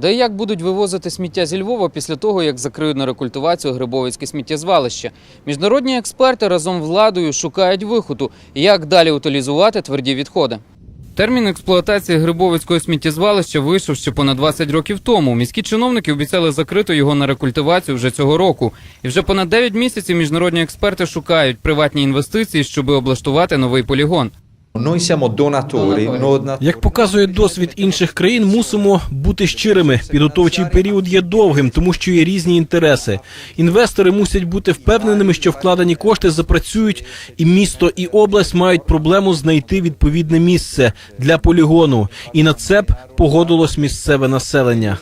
Де як будуть вивозити сміття зі Львова після того, як закриють на рекультивацію Грибовицьке сміттєзвалище? Міжнародні експерти разом з владою шукають виходу, як далі утилізувати тверді відходи. Термін експлуатації Грибовицького сміттєзвалища вийшов ще понад 20 років тому. Міські чиновники обіцяли закрити його на рекультивацію вже цього року. І вже понад 9 місяців міжнародні експерти шукають приватні інвестиції, щоб облаштувати новий полігон. Як показує досвід інших країн, мусимо бути щирими. Підготовчий період є довгим, тому що є різні інтереси. Інвестори мусять бути впевненими, що вкладені кошти запрацюють, і місто і область мають проблему знайти відповідне місце для полігону. І на це б погодилось місцеве населення.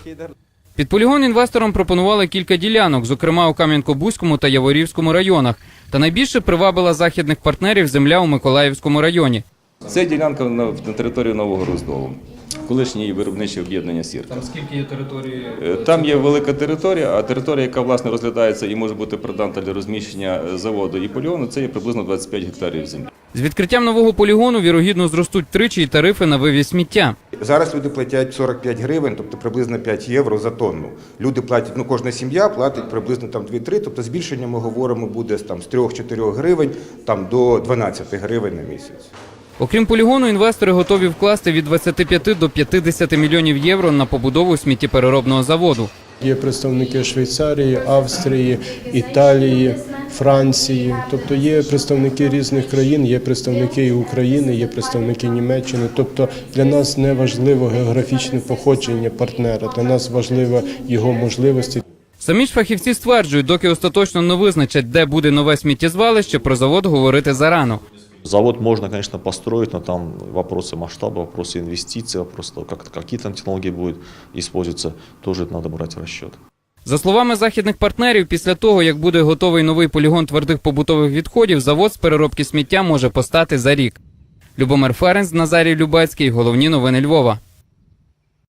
Під полігон інвесторам пропонували кілька ділянок, зокрема у Кам'янко-Бузькому та Яворівському районах. Та найбільше привабила західних партнерів земля у Миколаївському районі. Це ділянка на, на території Нового Роздолу, колишнє виробниче об'єднання Сірка. Там скільки є території? Е, Там є велика територія, а територія, яка власне розглядається і може бути придана для розміщення е, заводу і полігону, це є приблизно 25 гектарів землі. З відкриттям нового полігону вірогідно зростуть тричі і тарифи на вивіз сміття. Зараз люди платять 45 гривень, тобто приблизно 5 євро за тонну. Люди платять, ну кожна сім'я платить приблизно там 2-3, тобто збільшення ми говоримо буде з там з 3-4 гривень там до 12 гривень на місяць. Окрім полігону, інвестори готові вкласти від 25 до 50 мільйонів євро на побудову сміттєпереробного заводу. Є представники Швейцарії, Австрії, Італії, Франції. Тобто є представники різних країн, є представники і України, є представники Німеччини. Тобто для нас не важливо географічне походження партнера, для нас важливо його можливості. Самі ж фахівці стверджують, доки остаточно не визначать, де буде нове сміттєзвалище, про завод говорити зарано. Завод можно, конечно, построить, но там вопросы масштаба, вопросы инвестиций, вопрос того, как, какие там технологии будут использоваться, тоже это надо брать в расчет. За словами західних партнерів, після того, як буде готовий новий полігон твердих побутових відходів, завод з переробки сміття може постати за рік. Любомир Ференц, Назарій Любецький. Головні новини Львова.